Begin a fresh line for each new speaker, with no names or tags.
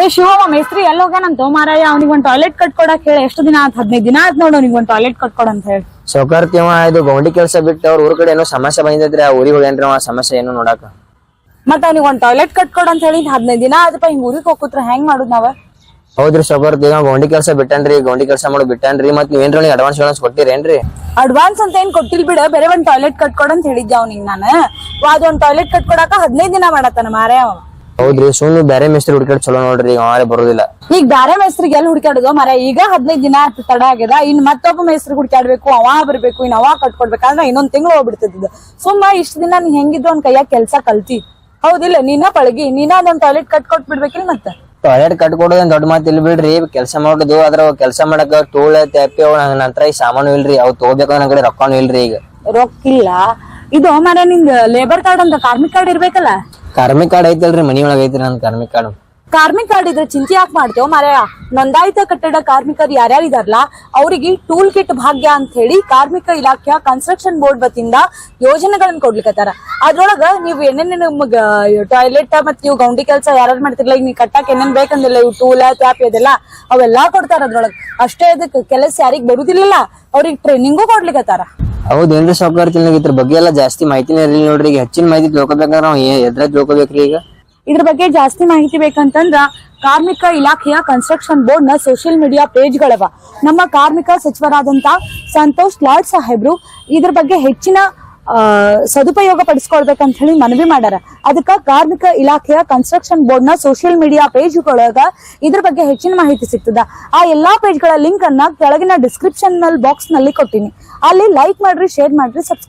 ಏ ಶಿವಮ್ಮ ಮೇಸ್ತ್ರಿ ಎಲ್ಲಿ ಹೋಗ್ಯಾನಂತ ಮಾರಾಯ ಅವ್ನಿಗೆ ಒಂದ್ ಟಾಯ್ಲೆಟ್ ಕಟ್ಕೊಡಕ್ ಹೇಳಿ. ಎಷ್ಟು ದಿನ ಆತ್? ಹದಿನೈದು ದಿನ ಆತ್ ನೋಡು ಅವ್ನಿಗೆ ಒಂದ್ ಟಾಯ್ಲೆಟ್ ಕಟ್ಕೊಡ ಅಂತ ಹೇಳಿ.
ಸೌಕರ್ತಿವ ಇದು ಗೌಂಡಿ ಕೆಲಸ ಬಿಟ್ಟು ಅವ್ರ ಊರ್ ಕಡೆ ಏನೋ ಸಮಸ್ಯೆ ಬಂದಿದ್ರೆ ಆ ಊರಿಗೆ ಹೋಗ್ಯಾನ್ರಿ ಅವ ಸಮಸ್ಯೆ ಏನು ನೋಡಾಕ?
ಮತ್ತ ಅವ್ನಿಗೆ ಒಂದ್ ಟಾಯ್ಲೆಟ್ ಕಟ್ಕೊಡ ಅಂತ ಹೇಳಿ ಹದಿನೈದು ದಿನ ಆದಪ್ಪ ಹಿಂಗ್ ಊರಿಗೆ ಹೋಗುತ್ರ ಹೆಂಗ್ ಮಾಡುದ್ ನಾವ?
ಹೌದ್ರಿ ಸೌಕರ್ತಿ ಈಗ ಗೌಂಡಿ ಕೆಲಸ ಬಿಟ್ಟನ್ರಿ ಗೌಂಡಿ ಕೆಲಸ ಮಾಡೋದ್ ಬಿಟ್ಟನ್ರಿ ಮತ್ ನೀವೇನ್ರಿ ಅಡ್ವಾನ್ಸ್ ಅಡ್ವಾನ್ಸ್ ಕೊಟ್ಟಿರೇನ್ರಿ?
ಅಡ್ವಾನ್ಸ್ ಅಂತ ಏನ್ ಕೊಟ್ಟಿಲ್ ಬಿಡ ಬೇರೆ ಒಂದ್ ಟಾಯ್ಲೆಟ್ ಕಟ್ಕೊಡ ಅಂತ ಹೇಳಿದ್ದೆ ಅವ್ನಿಗೆ ನಾನು? ಅದ್ ಒಂದ್ ಟಾಯ್ಲೆಟ್ ಕಟ್ಕೊಡಾಕ ಹದಿನೈದು ದಿನ ಮಾಡತ್ತಾನ ಮಾರಾಯ ಅವ.
ಹೌದ್ರಿ ಸುಮ್ನೆ ಬೇರೆ ಮೇಸ್ತ್ರಿ ಹುಡ್ಕಾಡ್ ಚಲೋ ನೋಡ್ರಿ ಈಗ ಅವರೇ ಬರೋದಿಲ್ಲ.
ಈಗ ಬ್ಯಾರೆ ಮೇಸ್ತ್ರಿಗೆ ಎಲ್ಲಿ ಹುಡ್ಕಾಡುದು ಮರ ಈಗ ಹದಿನೈದು ದಿನ ಆತ್ ತಡ ಆಗ್ಯದ ಇನ್ ಮತ್ತೊಬ್ಬ ಮೇಸ್ತ್ರಿ ಹುಡ್ಕಾಡ್ಬೇಕು ಅವ ಬರ್ಬೇಕು ಇನ್ ಅವ ಕಟ್ಕೊಡ್ಬೇಕಂದ್ರ ಇನ್ನೊಂದ್ ತಿಂಗಳು ಹೋಗ್ಬಿಡ್ತಿದ್ದ ಸುಮ್ಮ ಇಷ್ಟ ದಿನ ನೀನ್ ಹೆಂಗಿದ್ದು ಅವ್ನ ಕೈಯಾಗ ಕೆಲ್ಸ ಕಲ್ತಿ. ಹೌದಿಲ್ಲ ನೀನ ಪಳಗಿ ನೀನ ಅದೊಂದ್ ಟಾಯ್ಲೆಟ್ ಕಟ್ಕೊಟ್ ಬಿಡ್ಬೇಕಿಲ್ ಮತ್ತ?
ಟಾಯ್ಲೆಟ್ ಕಟ್ಕೊಡೋದ್ ದೊಡ್ಡ ಮಾತು ಇಲ್ ಬಿಡ್ರಿ ಕೆಲಸ ಮಾಡೋದು ಅದ್ರ ಕೆಲಸ ಮಾಡಕ್ ತೋಳ ತೆಪ್ಪಿ ನಂತರ ಈ ಸಾಮಾನು ಇಲ್ರಿ ಅವ್ ತಗೋಬೇಕು ನನ್ ಕಡೆ ರೊಕ್ಕಾನು ಇಲ್ರಿ ಈಗ.
ರೊಕ್ಕಿಲ್ಲ. ಇದು ಮರ ನಿಂದ ಲೇಬರ್ ಕಾರ್ಡ್ ಅಂತ ಕಾರ್ಮಿಕ್ ಕಾರ್ಡ್ ಇರ್ಬೇಕಲ್ಲ?
ಕಾರ್ಮಿಕ್ ಕಾರ್ಡ್ ಐತಲ್ರಿ ಮನಿ ಒಳಗ ಐತ್ರಿ ನನ್ ಕಾರ್ಮಿಕ್
ಕಾರ್ಮಿಕ್ ಕಾರ್ಡ್ ಇದ್ರೆ ಚಿಂತೆ ಯಾಕೆ ಮಾಡ್ತೇವೆ? ಮಾರಾಯ, ನೋಂದಾಯಿತ ಕಟ್ಟಡ ಕಾರ್ಮಿಕರು ಯಾರ್ಯಾರು ಇದಾರಲ್ಲ ಅವರಿಗೆ ಟೂಲ್ ಕಿಟ್ ಭಾಗ್ಯ ಅಂತ ಹೇಳಿ ಕಾರ್ಮಿಕ ಇಲಾಖೆಯ ಕನ್ಸ್ಟ್ರಕ್ಷನ್ ಬೋರ್ಡ್ ವತಿಯಿಂದ ಯೋಜನೆಗಳನ್ನ ಕೊಡ್ಲಿಕತ್ತಾರ. ಅದ್ರೊಳಗ ನೀವು ಏನೇನ್ ಟಾಯ್ಲೆಟ್ ಮತ್ತೆ ನೀವು ಗೌಂಡಿ ಕೆಲಸ ಯಾರು ಮಾಡ್ತಿರ್ಲಿಲ್ಲ ಈಗ ನೀವು ಕಟ್ಟಾಕ ಏನೇನ್ ಬೇಕಂದಿಲ್ಲ, ಇವು ಟೂಲ್ ಟ್ಯಾಪ್ ಇದೆಲ್ಲ, ಅವೆಲ್ಲಾ ಕೊಡ್ತಾರ ಅದ್ರೊಳಗ. ಅಷ್ಟೇ ಅದಕ್ಕೆ ಕೆಲಸ ಯಾರಿಗ್ ಬರುದಿಲ್ಲ ಅವ್ರಿಗೆ ಟ್ರೈನಿಂಗು ಕೊಡ್ಲಿಕತ್ತಾರ.
ಹೌದೇನ್ರಿ ಸಾವುಕಾರ್ತಿ ಇದ್ರ ಬಗ್ಗೆ ಎಲ್ಲ ಜಾಸ್ತಿ ಮಾಹಿತಿನೇ ಇರಲಿಲ್ಲ ನೋಡ್ರಿ. ಈಗ ಹೆಚ್ಚಿನ ಮಾಹಿತಿ ತಿಳ್ಕೊಬೇಕಂದ್ರೆ ನಾವು ಎದ್ರ ತಿಳ್ಕೊಬೇಕ್ರಿ ಈಗ.
ಇದ್ರ ಬಗ್ಗೆ ಜಾಸ್ತಿ ಮಾಹಿತಿ ಬೇಕಂತಂದ್ರ ಕಾರ್ಮಿಕ ಇಲಾಖೆಯ ಕನ್ಸ್ಟ್ರಕ್ಷನ್ ಬೋರ್ಡ್ನ ಸೋಷಿಯಲ್ ಮೀಡಿಯಾ ಪೇಜ್ಗಳವ ನಮ್ಮ ಕಾರ್ಮಿಕ ಸಚಿವರಾದಂತ ಸಂತೋಷ್ ಲಾಡ್ ಸಾಹೇಬ್ರು ಇದ್ರ ಬಗ್ಗೆ ಹೆಚ್ಚಿನ ಸದುಪಯೋಗ ಪಡಿಸ್ಕೊಳ್ಬೇಕಂತ ಹೇಳಿ ಮನವಿ ಮಾಡ್ಯಾರ. ಅದಕ್ಕ ಕಾರ್ಮಿಕ ಇಲಾಖೆಯ ಕನ್ಸ್ಟ್ರಕ್ಷನ್ ಬೋರ್ಡ್ನ ಸೋಷಿಯಲ್ ಮೀಡಿಯಾ ಪೇಜ್ಗಳೊಳಗ ಇದ್ರ ಬಗ್ಗೆ ಹೆಚ್ಚಿನ ಮಾಹಿತಿ ಸಿಗ್ತದ. ಆ ಎಲ್ಲಾ ಪೇಜ್ಗಳ ಲಿಂಕ್ ಅನ್ನ ಕೆಳಗಿನ ಡಿಸ್ಕ್ರಿಪ್ಷನ್ ಬಾಕ್ಸ್ನಲ್ಲಿ ಕೊಟ್ಟಿನಿ. ಅಲ್ಲಿ ಲೈಕ್ ಮಾಡ್ರಿ ಶೇರ್ ಮಾಡ್ರಿ ಸಬ್ಸ್ಕ್ರೈಬ್